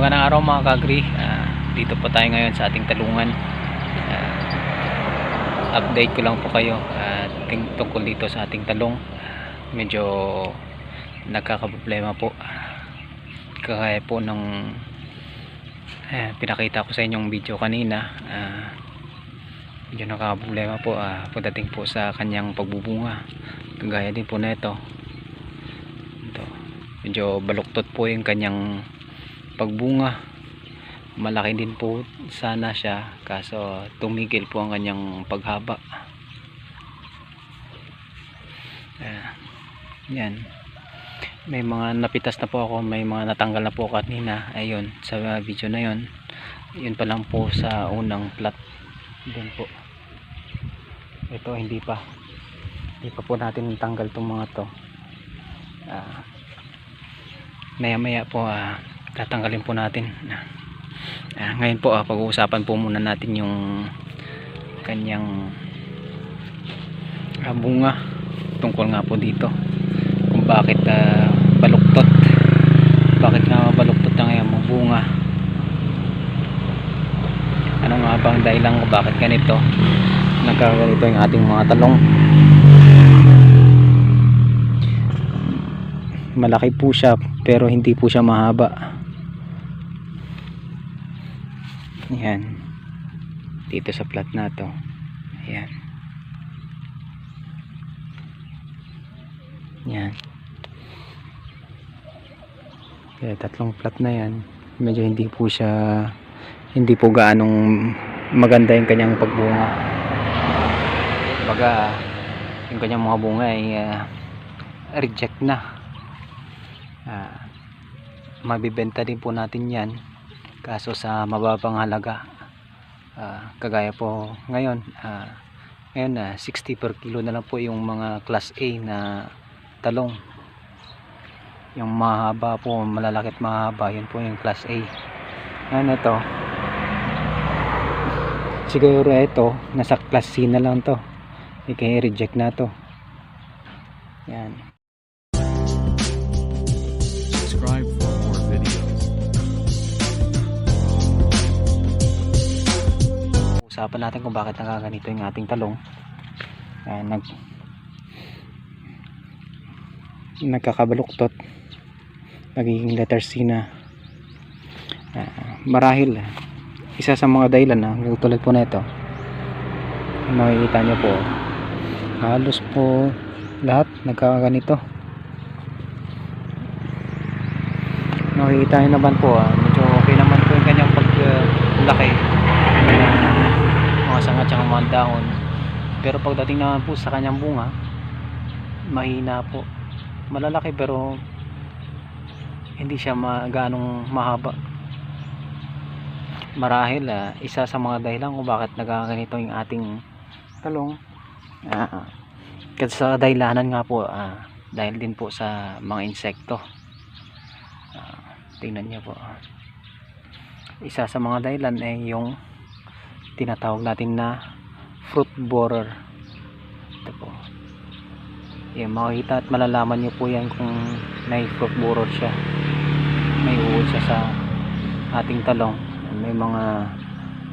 magandang araw mga kagri. Ah, dito po tayo ngayon sa ating talungan. Ah, update ko lang po kayo uh, tungkol dito sa ating talong. Medyo nagkakaproblema po. Kagaya po ng eh, pinakita ko sa inyong video kanina. Ah, medyo nakakaproblema po ah, pagdating po sa kanyang pagbubunga. Kagaya din po na ito. Ito. Medyo baluktot po yung kanyang pagbunga. Malaki din po sana siya kaso tumigil po ang kanyang paghaba. Ayan. yan may mga napitas na po ako may mga natanggal na po kanina. Ayun sa video na yon yun pa lang po sa unang plot dun po. Ito hindi pa. Hindi pa po natin tanggal itong mga to. Ah maya maya po ah, tatanggalin po natin. Ah, ngayon po ah, pag-uusapan po muna natin yung kanyang ah, bunga tungkol nga po dito. Kung bakit ah, baluktot. Bakit nga baluktot na ngayon ang bunga? Ano nga bang dahilan kung bakit ganito? Nagkaganito yung ating mga talong. Malaki po siya pero hindi po siya mahaba yan. Dito sa plat na to. Ayan. Yan. Kaya tatlong plat na yan. Medyo hindi po siya hindi po gaanong maganda yung kanyang pagbunga. Baga yung kanyang mga bunga ay ah, reject na. Ah, mabibenta din po natin yan kaso sa mababang halaga Ah, kagaya po ngayon ah, ngayon na 60 per kilo na lang po yung mga class A na talong. Yung mahaba po malalaki at mahaba yun po yung class A. Ngayon ito siguro ito nasa class C na lang to. Ikay reject na to. Yan usapan natin kung bakit nakaganito yung ating talong. Ayan, nag nagkakabaluktot. Nagiging letter C na. Ah, marahil isa sa mga dahilan na tulad po na ito makikita nyo po halos po lahat nagkakaganito. Makikita nyo naman po ah, medyo okay naman po yung kanyang paglaki mga at mga dahon pero pagdating naman po sa kanyang bunga mahina po. Malalaki pero hindi siya ma ganong mahaba. Marahil ah, isa sa mga dahilan kung bakit nagkaganito yung ating talong ah, kasi sa dahilanan nga po ah, dahil din po sa mga insekto. Ah, tingnan niyo po. Isa sa mga dahilan ay yung tinatawag natin na fruit borer. Ito po. Yung makikita at malalaman nyo po yan kung may fruit borer siya. May uod siya sa ating talong. May mga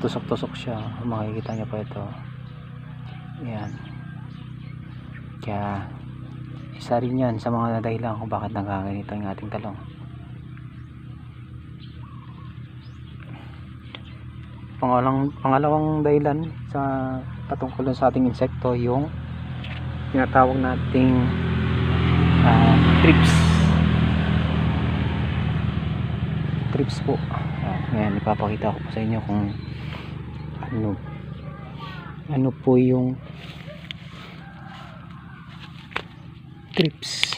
tusok-tusok siya. Makikita nyo pa ito. Yan kaya isa rin yan sa mga dahilan kung bakit nagaganito yung ating talong pangalang, pangalawang dahilan sa patungkol sa ating insekto yung tinatawag nating ah, trips. Trips po. Ah, ngayon ipapakita ko sa inyo kung ano ano po yung trips.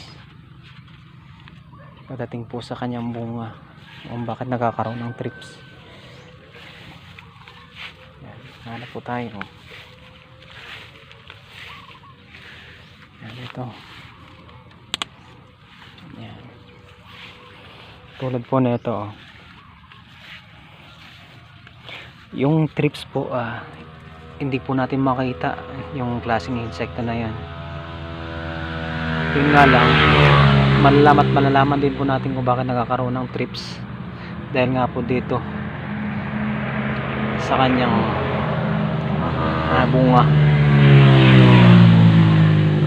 Pagdating po sa kanyang bunga kung bakit nagkakaroon ng trips yan, hanap po tayo. Yan ito. Yan tulad po na ito oh. yung trips po ah, hindi po natin makita yung klaseng insekto na yan. Yun nga lang malalaman at malalaman din po natin kung bakit nagkakaroon ng trips dahil nga po dito sa kanyang ah, bunga.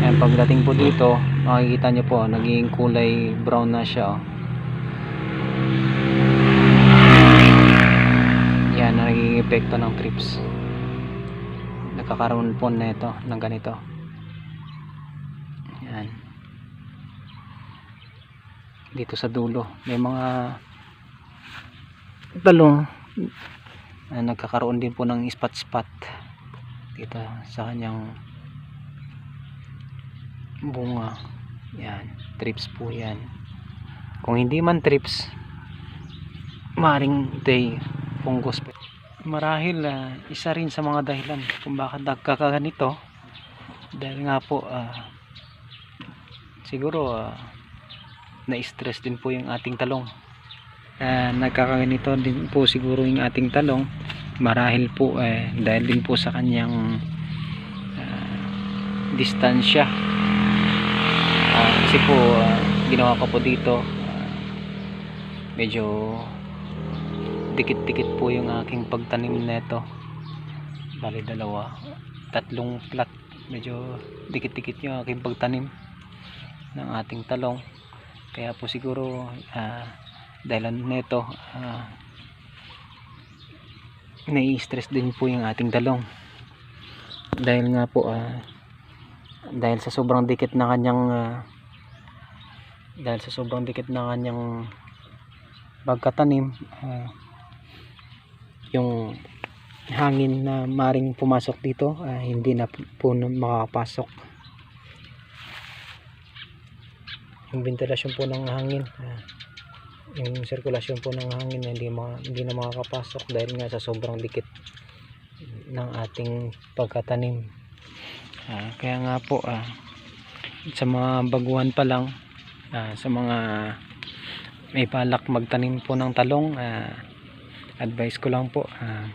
Ayan, pagdating po dito makikita nyo po naging kulay brown na siya oh. yan naging epekto ng trips. Nagkakaroon po na ito ng ganito. Yan dito sa dulo may mga talong na nagkakaroon din po ng spot spot dito sa kanyang bunga. Yan trips po yan. Kung hindi man trips maring day fungus marahil ah, isa rin sa mga dahilan kung bakit nagkakaganito. Dahil nga po ah, siguro ah, na-stress din po yung ating talong. Uh, nagkakaganito din po siguro yung ating talong marahil po eh, dahil din po sa kanyang ah, distansya. Ah, kasi po ah, ginawa ko po dito medyo dikit-dikit po yung aking pagtanim neto. Bali dalawa tatlong plat medyo dikit-dikit yung aking pagtanim ng ating talong. Kaya po siguro ah, dahil neto ah, nai-stress din po yung ating talong. Dahil nga po ah, dahil sa sobrang dikit na kanyang ah, dahil sa sobrang dikit na kanyang pagkatanim ah, yung hangin na maring pumasok dito ah, hindi na po makakapasok. Yung ventilasyon po ng hangin ah, yung sirkulasyon po ng hangin hindi, ma, hindi na makakapasok dahil nga sa sobrang dikit ng ating pagkatanim Ah, kaya nga po ah, sa mga baguhan pa lang ah, sa mga may palak magtanim po ng talong ah, advice ko lang po ah,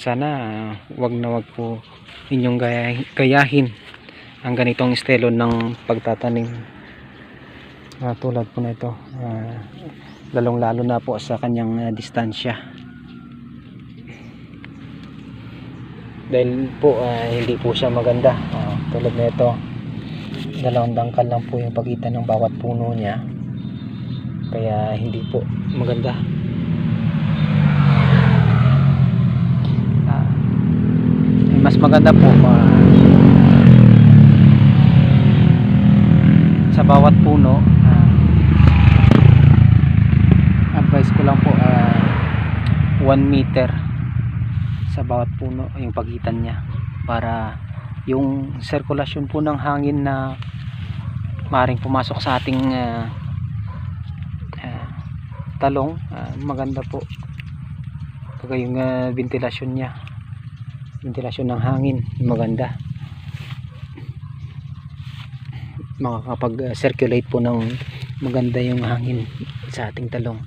sana ah, wag na wag po inyong gaya, gayahin ang ganitong estilo ng pagtatanim. Ah, tulad po na ito ah, lalong lalo na po sa kanyang ah, distansya. Dahil po ah, hindi po siya maganda. Ah, tulad na ito dalawang dangkal lang po yung pagitan ng bawat puno niya. Kaya hindi po maganda. Eh, mas maganda po ah, sa bawat puno ah, advice ko lang po 1 meter sa bawat puno yung pagitan niya para yung sirkulasyon po ng hangin na maring pumasok sa ating ah, ah, talong ah, maganda po. Pagka yung ah, ventilasyon niya. Ventilasyon ng hangin maganda. Makakapag ah, circulate po ng maganda yung hangin sa ating talong.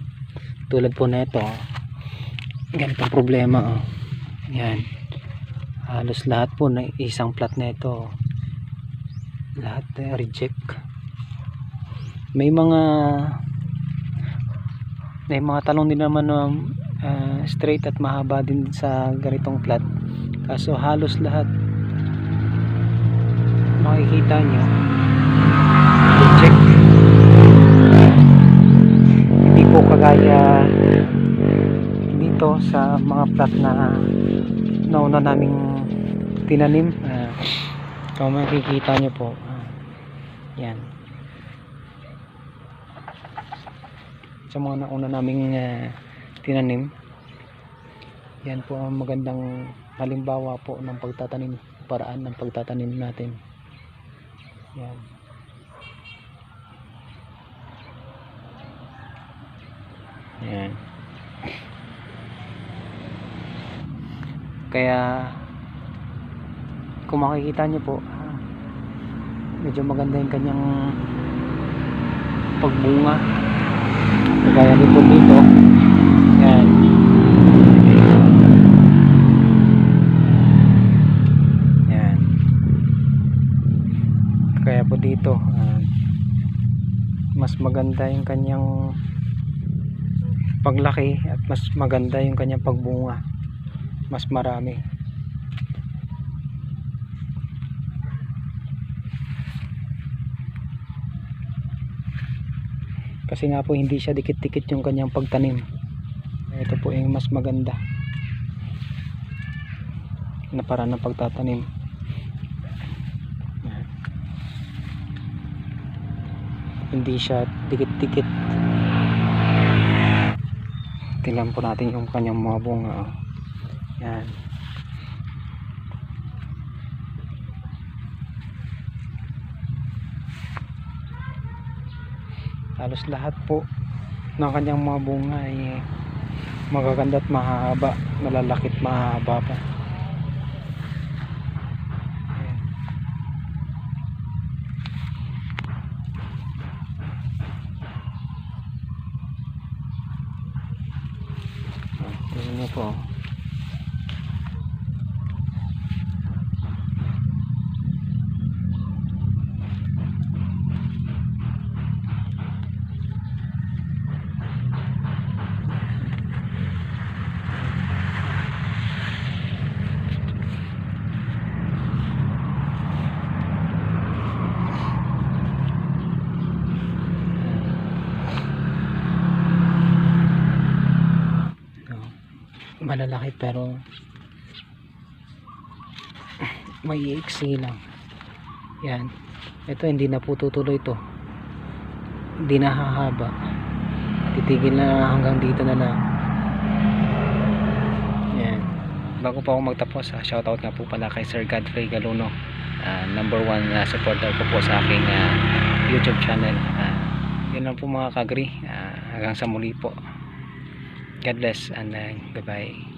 Tulad po na ito ganitong problema oh. yan. Halos lahat po na isang plat na ito lahat eh, reject. May mga may mga talong din naman na ah, straight at mahaba din sa ganitong plat kaso halos lahat makikita nyo reject. Hindi po kagaya dito sa mga plat na nauna naming tinanim. Uh, makikita nyo po ah, yan. Sa mga nauna naming ah, tinanim yan po ang magandang halimbawa po ng pagtatanim paraan ng pagtatanim natin. Yan. Yan kaya kung makikita nyo po medyo maganda yung kanyang pagbunga. Kagaya din po dito. Yan yan kaya po dito ah, mas maganda yung kanyang paglaki at mas maganda yung kanyang pagbunga mas marami. Kasi nga po hindi siya dikit-dikit yung kanyang pagtanim. Ito po yung mas maganda na para ng pagtatanim. Hindi siya dikit-dikit. Tingnan po natin yung kanyang mga bunga oh. Yan. Halos lahat po ng kanyang mga bunga ay magaganda at mahaba malalakit mahaba pa. Tingnan niyo po Malalaki pero may iksi lang. Yan. Ito hindi na po tutuloy to. Hindi na hahaba. Titigil na hanggang dito na lang. Yan. Bago pa ako magtapos, ah, shoutout nga po pala kay Sir Godfrey Galuno. Ah, number one na supporter ko po sa aking ah, YouTube channel. Ah, yun lang po mga kagri. Ah, hanggang sa muli po. God bless and uh, goodbye.